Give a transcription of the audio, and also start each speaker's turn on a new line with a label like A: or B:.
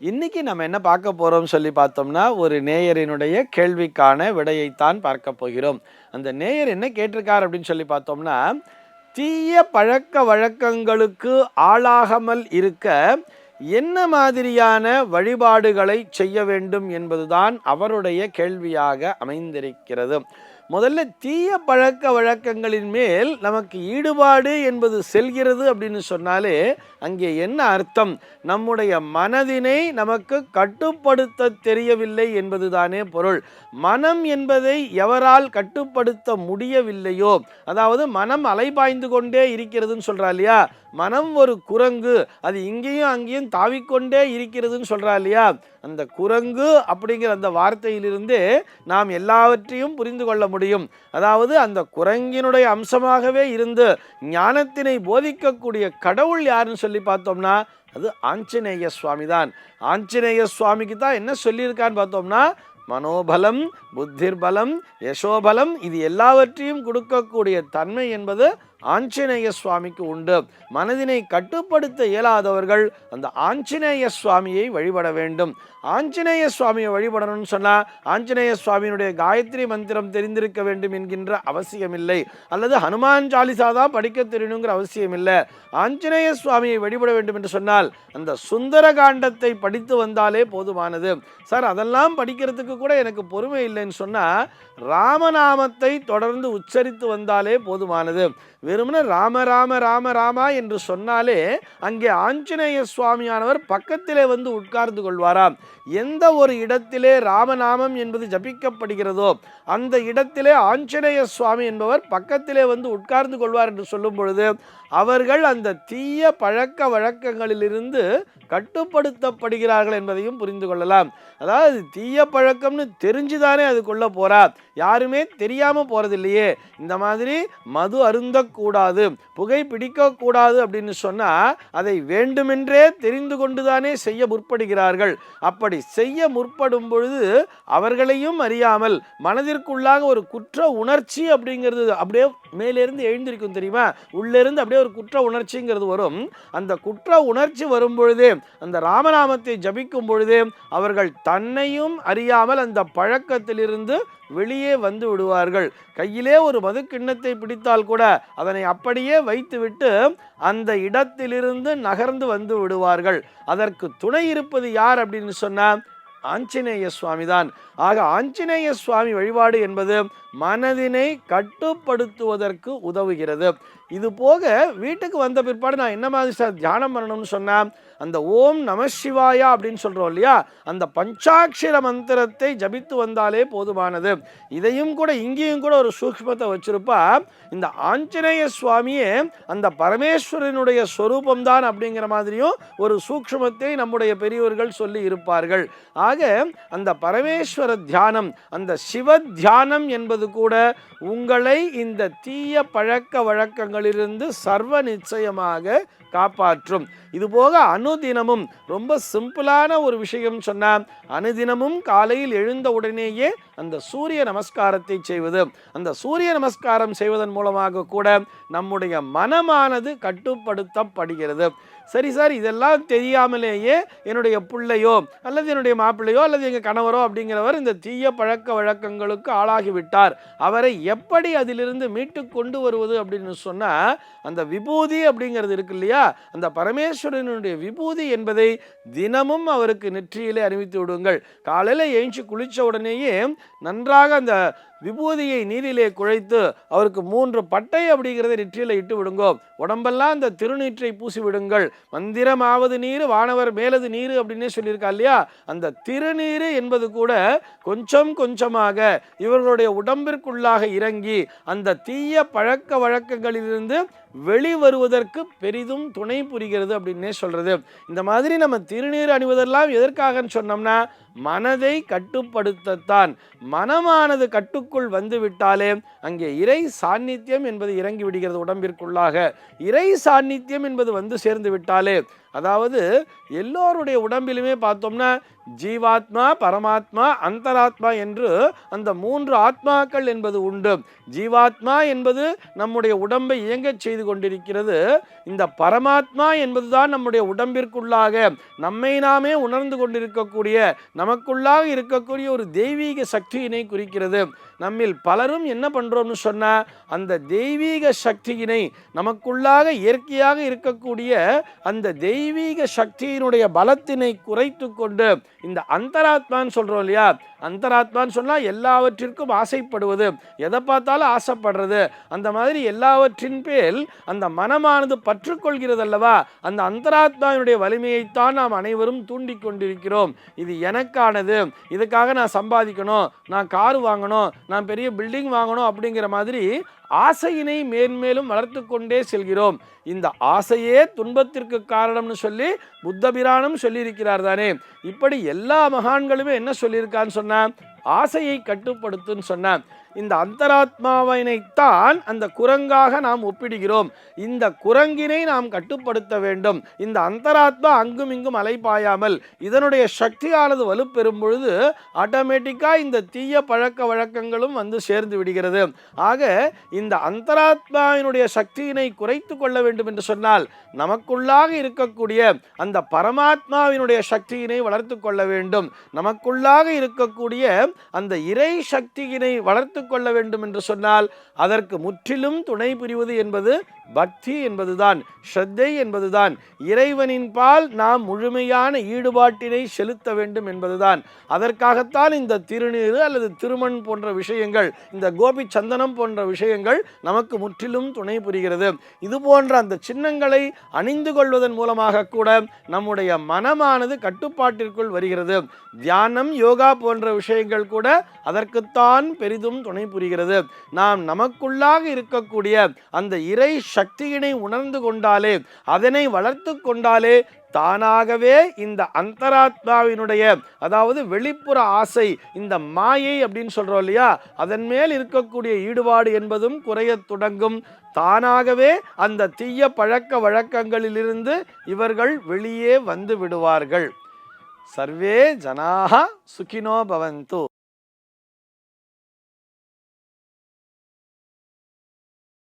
A: இன்னைக்கு நம்ம என்ன பார்க்க போகிறோம்னு சொல்லி பார்த்தோம்னா ஒரு நேயரினுடைய கேள்விக்கான விடையைத்தான் பார்க்க போகிறோம். அந்த நேயர் என்ன கேட்டிருக்கார் அப்படின்னு சொல்லி பார்த்தோம்னா தீய பழக்க வழக்கங்களுக்கு ஆளாகாமல் இருக்க என்ன மாதிரியான வழிபாடுகளை செய்ய வேண்டும் என்பதுதான் அவருடைய கேள்வியாக அமைந்திருக்கிறது. முதல்ல தீய பழக்க வழக்கங்களின் மேல் நமக்கு ஈடுபாடு என்பது செல்கிறது அப்படின்னு சொன்னாலே அங்கே என்ன அர்த்தம்? நம்முடைய மனதினை நமக்கு கட்டுப்படுத்த தெரியவில்லை என்பதுதானே பொருள். மனம் என்பதை எவரால் கட்டுப்படுத்த முடியவில்லையோ? அதாவது மனம் அலைபாய்ந்து கொண்டே இருக்கிறதுன்னு சொல்கிறா இல்லையா? மனம் ஒரு குரங்கு. அது இங்கேயும் அங்கேயும் தாவிக்கொண்டே இருக்கிறதுன்னு சொல்கிறா இல்லையா? அந்த குரங்கு அப்படிங்கிற அந்த வார்த்தையிலிருந்தே நாம் எல்லாவற்றையும் புரிந்து கொள்ள முடியும். அதாவது அந்த குரங்கினுடைய அம்சமாகவே இருந்து ஞானத்தினை போதிக்கக்கூடிய கடவுள் யாருன்னு சொல்லி பார்த்தோம்னா அது ஆஞ்சநேய சுவாமி தான் ஆஞ்சநேய சுவாமிக்கு தான் என்ன சொல்லியிருக்கான்னு பார்த்தோம்னா மனோபலம் புத்திர்பலம் யசோபலம் இது எல்லாவற்றையும் கொடுக்கக்கூடிய தன்மை என்பது ஆஞ்சநேய சுவாமிக்கு உண்டு. மனதினை கட்டுப்படுத்த இயலாதவர்கள் அந்த ஆஞ்சநேய சுவாமியை வழிபட வேண்டும். ஆஞ்சநேய சுவாமியை வழிபடணும்னு சொன்னால் ஆஞ்சநேய சுவாமியினுடைய காயத்ரி மந்திரம் தெரிந்திருக்க வேண்டும் என்கின்ற அவசியமில்லை. அல்லது ஹனுமான் சாலிசா தான் படிக்க தெரியணுங்கிற அவசியம் இல்லை ஆஞ்சநேய சுவாமியை வழிபட வேண்டும் என்று சொன்னால் அந்த சுந்தர காண்டத்தை படித்து வந்தாலே போதுமானது. சார் அதெல்லாம் படிக்கிறதுக்கு கூட எனக்கு பொறுமை இல்லைன்னு சொன்னால் ராமநாமத்தை தொடர்ந்து உச்சரித்து வந்தாலே போதுமானது. வெறுமனே ராம ராம ராம ராமா என்று சொன்னாலே அங்கே ஆஞ்சநேய சுவாமியானவர் பக்கத்திலே வந்து உட்கார்ந்து கொள்வாராம். எந்த ஒரு இடத்திலே ராமநாமம் என்பது ஜபிக்கப்படுகிறதோ அந்த இடத்திலே ஆஞ்சநேய சுவாமி என்பவர் பக்கத்திலே வந்து உட்கார்ந்து கொள்வார் என்று சொல்லும் பொழுது அவர்கள் அந்த தீய பழக்க வழக்கங்களிலிருந்து கட்டுப்படுத்தப்படுகிறார்கள் என்பதையும் புரிந்து கொள்ளலாம். அதாவது தீய பழக்கம்னு தெரிஞ்சுதானே அதுக்குள்ளே போகிறார் யாருமே தெரியாமல் போகிறது இல்லையே இந்த மாதிரி மது அருந்தக்கூடாது புகை பிடிக்கக்கூடாது அப்படின்னு சொன்னால் அதை வேண்டுமென்றே தெரிந்து கொண்டுதானே செய்ய முற்படுகிறார்கள். அப்படி செய்ய முற்படும் பொழுது அவர்களையும் அறியாமல் மனதிற்குள்ளாக ஒரு குற்ற உணர்ச்சி அப்படிங்கிறது அப்படியே மேலேருந்து எழுந்திருக்கும் தெரியுமா? உள்ளேருந்து அப்படியே ஒரு குற்ற உணர்ச்சிங்கிறது வரும். அந்த குற்ற உணர்ச்சி வரும் பொழுது அந்த ராமநாமத்தை ஜபிக்கும் பொழுது அவர்கள் தன்னையும் அறியாமல் அந்த பழக்கத்திலிருந்து வெளியே வந்து விடுவார்கள். கையிலே ஒரு மது கிண்ணத்தை பிடித்தால் கூட அதனை அப்படியே வைத்துவிட்டு அந்த இடத்திலிருந்து நகர்ந்து வந்து விடுவார்கள். அதற்கு துணை இருப்பது யார் அப்படின்னு சொன்னால் ஆஞ்சநேய சுவாமி தான் ஆக ஆஞ்சநேய சுவாமி வழிபாடு என்பது மனதினை கட்டுப்படுத்துவதற்கு உதவுகிறது. இது போக வீட்டுக்கு வந்த பிற்பாடு நான் என்ன மாதிரி சார் தியானம் பண்ணணும்னு சொன்னேன் அந்த ஓம் நம சிவாயா அப்படின்னு சொல்கிறோம் இல்லையா? அந்த பஞ்சாட்சர மந்திரத்தை ஜபித்து வந்தாலே போதுமானது. இதையும் கூட இங்கேயும் கூட ஒரு சூக்ஷ்மத்தை வச்சிருப்பா. இந்த ஆஞ்சநேய சுவாமியே அந்த பரமேஸ்வரனுடைய ஸ்வரூபம்தான் அப்படிங்கிற மாதிரியும் ஒரு சூக்ஷ்மத்தை நம்முடைய பெரியோர்கள் சொல்லி இருப்பார்கள். ஆக அந்த பரமேஸ்வர தியானம் அந்த சிவ தியானம் என்பது கூட உங்களை இந்த தீய பழக்க வழக்கங்கள் பாவங்களிலிருந்து சர்வ நிச்சயமாக காப்பாற்றும். இது போக அனுதினமும் ரொம்ப சிம்பிளான ஒரு விஷயம் சொன்னால் அனுதினமும் காலையில் எழுந்த உடனேயே அந்த சூரிய நமஸ்காரத்தை செய்வது. அந்த சூரிய நமஸ்காரம் செய்வதன் மூலமாக கூட நம்முடைய மனமானது கட்டுப்படுத்தப்படுகிறது. சரி சார் இதெல்லாம் தெரியாமலேயே என்னுடைய பிள்ளையோ அல்லது என்னுடைய மாப்பிள்ளையோ அல்லது எங்கள் கணவரோ அப்படிங்கிறவர் இந்த தீய பழக்க வழக்கங்களுக்கு ஆளாகிவிட்டார். அவரை எப்படி அதிலிருந்து மீட்டு கொண்டு வருவது அப்படின்னு சொன்னால் அந்த விபூதி அப்படிங்கிறது இருக்கு இல்லையா? அந்த பரமேஸ்வரனுடைய விபூதி என்பதை தினமும் அவருக்கு நெற்றியிலே அறிவித்து விடுங்கள். காலையில் எழுந்து குளித்த உடனேயே நன்றாக அந்த விபூதியை நீரிலே குழைத்து அவருக்கு மூன்று பட்டை அப்படிங்கிறத நெற்றியில் இட்டு விடுங்கோ உடம்பெல்லாம் அந்த திருநீற்றை பூசி விடுங்கள் மந்திரமாவது நீர் வானவர் மேலது நீர் அப்படின்னே சொல்லியிருக்கா இல்லையா? அந்த திருநீர் என்பது கூட கொஞ்சம் கொஞ்சமாக இவர்களுடைய உடம்பிற்குள்ளாக இறங்கி அந்த தீய பழக்க வழக்கங்களிலிருந்து வெளிவருவதற்கு பெரிதும் துணை புரிகிறது அப்படின்னே சொல்கிறது இந்த மாதிரி நம்ம திருநீர் அணிவதெல்லாம் எதற்காகன்னு சொன்னோம்னா மனதை கட்டுப்படுத்தத்தான். மனமானது கட்டு உடம்புக்குள் வந்து விட்டாலே அங்கே இறை சாநித்தியம் என்பது இறங்கி விடுகிறது உடம்பிற்குள்ளாக. இறை சாநித்தியம் என்பது வந்து சேர்ந்து விட்டாலே அதாவது எல்லோருடைய உடம்பிலுமே பார்த்தோம்னா ஜீவாத்மா பரமாத்மா அந்தராத்மா என்று அந்த மூன்று ஆத்மாக்கள் என்பது உண்டு. ஜீவாத்மா என்பது நம்முடைய உடம்பை இயங்கச் செய்து கொண்டிருக்கிறது. இந்த பரமாத்மா என்பதுதான் நம்முடைய உடம்பிற்குள்ளாக நம்மை நாமே உணர்ந்து கொண்டிருக்கக்கூடிய நமக்குள்ளாக இருக்கக்கூடிய ஒரு தெய்வீக சக்தியினை குறிக்கிறது. நம்மில் பலரும் என்ன பண்ணுறோம்னு சொன்னால் அந்த தெய்வீக சக்தியினை நமக்குள்ளாக இயற்கையாக இருக்கக்கூடிய அந்த தெய்வீக சக்தியினுடைய பலத்தினை குறைத்து கொண்டு இந்த அந்தராத்மான்னு சொல்றோம் இல்லையா? அந்தராத்மான்னு சொன்னால் எல்லாவற்றிற்கும் ஆசைப்படுவது. எதை பார்த்தாலும் ஆசைப்படுறது. அந்த மாதிரி எல்லாவற்றின் பேர் அந்த மனமானது பற்றுக்கொள்கிறது அல்லவா அந்த அந்தராத்மாவினுடைய வலிமையைத்தான் நாம் அனைவரும் தூண்டி கொண்டிருக்கிறோம். இது எனக்கானது. இதுக்காக நான் சம்பாதிக்கணும். நான் கார் வாங்கணும். நான் பெரிய பில்டிங் வாங்கணும் அப்படிங்கிற மாதிரி ஆசையினை மேன்மேலும் வளர்த்து கொண்டே செல்கிறோம். இந்த ஆசையே துன்பத்திற்கு காரணம்னு சொல்லி புத்தபிரானும் சொல்லியிருக்கிறார் தானே. இப்படி எல்லா மகான்களுமே என்ன சொல்லியிருக்கான்னு சொன்னான். ஆசையை கட்டுப்படுத்துன்னு சொன்னான். இந்த அந்தராத்மாவினைத்தான் அந்த குரங்காக நாம் ஒப்பிடுகிறோம். இந்த குரங்கினை நாம் கட்டுப்படுத்த வேண்டும். இந்த அந்தராத்மா அங்கும் இங்கும் அலைப்பாயாமல் இதனுடைய சக்தியானது வலுப்பெறும் பொழுது ஆட்டோமேட்டிக்காக இந்த தீய பழக்க வழக்கங்களும் வந்து சேர்ந்து விடுகிறது. ஆக இந்த அந்தராத்மாவினுடைய சக்தியினை குறைத்து கொள்ள வேண்டும் என்று சொன்னால் நமக்குள்ளாக இருக்கக்கூடிய அந்த பரமாத்மாவினுடைய சக்தியினை வளர்த்து கொள்ள வேண்டும். நமக்குள்ளாக இருக்கக்கூடிய அந்த இறை சக்தியினை வளர்த்து கொள்ள வேண்டும் என்று சொன்னால் அதற்கு முற்றிலும் துணை புரிவது என்பது பக்தி என்பதுதான் ஸ்ரத்தை என்பதுதான். இறைவனின் பால் நாம் முழுமையான ஈடுபாட்டினை செலுத்த வேண்டும் என்பதுதான். அதற்காகத்தான் இந்த திருநீறு அல்லது திருமண் போன்ற விஷயங்கள் இந்த கோபி சந்தனம் போன்ற விஷயங்கள் நமக்கு முற்றிலும் துணை புரிகிறது. இது போன்ற அந்த சின்னங்களை அணிந்து கொள்வதன் மூலமாக கூட நம்முடைய மனமானது கட்டுப்பாட்டிற்குள் வருகிறது. தியானம் யோகா போன்ற விஷயங்கள் கூட அதற்குத்தான் பெரிதும் துணை புரிகிறது. நாம் நமக்குள்ளாக இருக்கக்கூடிய அந்த இறை சக்தியினை உணர்ந்து கொண்டாலே அதனை வளர்த்து கொண்டாலே தானாகவே இந்த அந்தராத்மாவினுடைய அதாவது வெளிப்புற ஆசை இந்த மாயை அப்படின்னு சொல்றோம் இல்லையா அதன் மேல் இருக்கக்கூடிய ஈடுபாடு என்பதும் குறையத் தொடங்கும். தானாகவே அந்த தீய பழக்க வழக்கங்களிலிருந்து இவர்கள் வெளியே வந்து விடுவார்கள். சர்வே ஜனாக சுகினோ பவந்து.